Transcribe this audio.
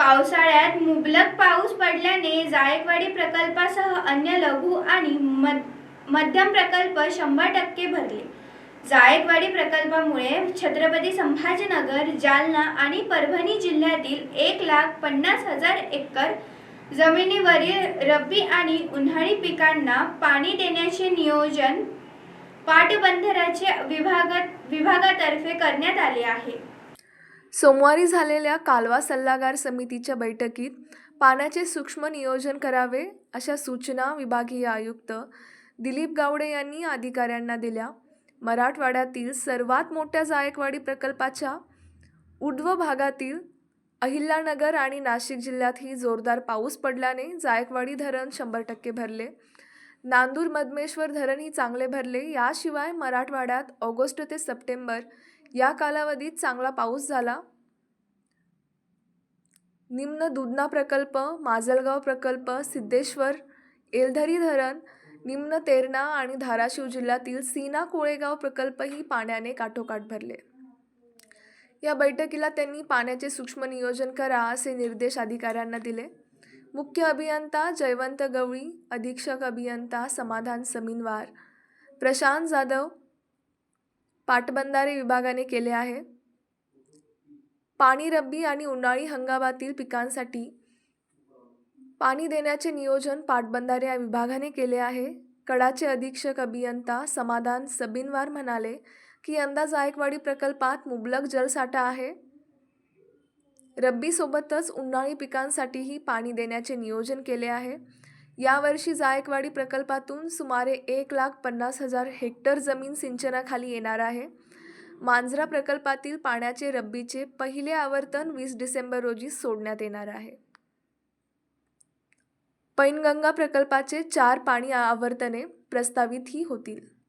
पावसाळ्यात मुबलक पाऊस पडल्याने जायकवाडी प्रकल्पासह अन्य लघु आणि मध्यम प्रकल्प शंभर टक्के भरले. जायकवाडी प्रकल्पामुळे छत्रपती संभाजीनगर जालना आणि परभणी जिल्ह्यातील एक लाख पन्नास हजार एकर जमिनीवरील रब्बी आणि उन्हाळी पिकांना पाणी देण्याचे नियोजन पाटबंधाऱ्याचे विभागात विभागातर्फे करण्यात आले आहे. सोमवारी झालेल्या कालवा सल्लागार समितीच्या बैठकीत पाण्याचे सूक्ष्म नियोजन करावे अशा सूचना विभागीय आयुक्त दिलीप गावडे यांनी अधिकाऱ्यांना दिल्या. मराठवाड्यातील सर्वात मोठ्या जायकवाडी प्रकल्पाच्या उड्व भागातील अहिल्यानगर आणि नाशिक जिल्ह्यातही जोरदार पाऊस पडल्याने जायकवाडी धरण शंभर टक्के भरले. नांदूर मधमेश्वर धरणही चांगले भरले. याशिवाय मराठवाड्यात ऑगस्ट ते सप्टेंबर या कालावधीत चांगला पाऊस झाला. निम्न दुधना प्रकल्प माजलगाव प्रकल्प सिद्धेश्वर एलधरी धरण निम्न तेरणा आणि धाराशिव जिल्ह्यातील सीना कोळेगाव प्रकल्पही पाण्याने काठोकाठ भरले. या बैठकीला त्यांनी पाण्याचे सूक्ष्म नियोजन करा असे निर्देश अधिकाऱ्यांना दिले. मुख्य अभियंता जयवंत गवळी अधीक्षक अभियंता समाधान समीनवार प्रशांत जाधव पाटबंधारे विभागाने केले आहे. पाणी रब्बी आणि उन्हाळी हंगामातील पिकांसाठी पाणी देण्याचे नियोजन पाटबंधारे या विभागाने केले आहे. कडाचे अधीक्षक अभियंता समाधान सबिनवार म्हणाले की यंदा जायकवाडी प्रकल्पात मुबलक जलसाठा आहे. रब्बीसोबतच उन्हाळी पिकांसाठीही पाणी देण्याचे नियोजन केले आहे. यावर्षी जायकवाडी प्रकल्पातून सुमारे एक लाख पन्नास हजार हेक्टर जमीन सिंचनाखाली येणार आहे. मांजरा प्रकल्पातील पाण्याचे रब्बीचे पहिले आवर्तन वीस डिसेंबर रोजी सोडण्यात येणार आहे. पैनगंगा प्रकल्पाचे चार पाणी आवर्तने प्रस्तावित ही होतील.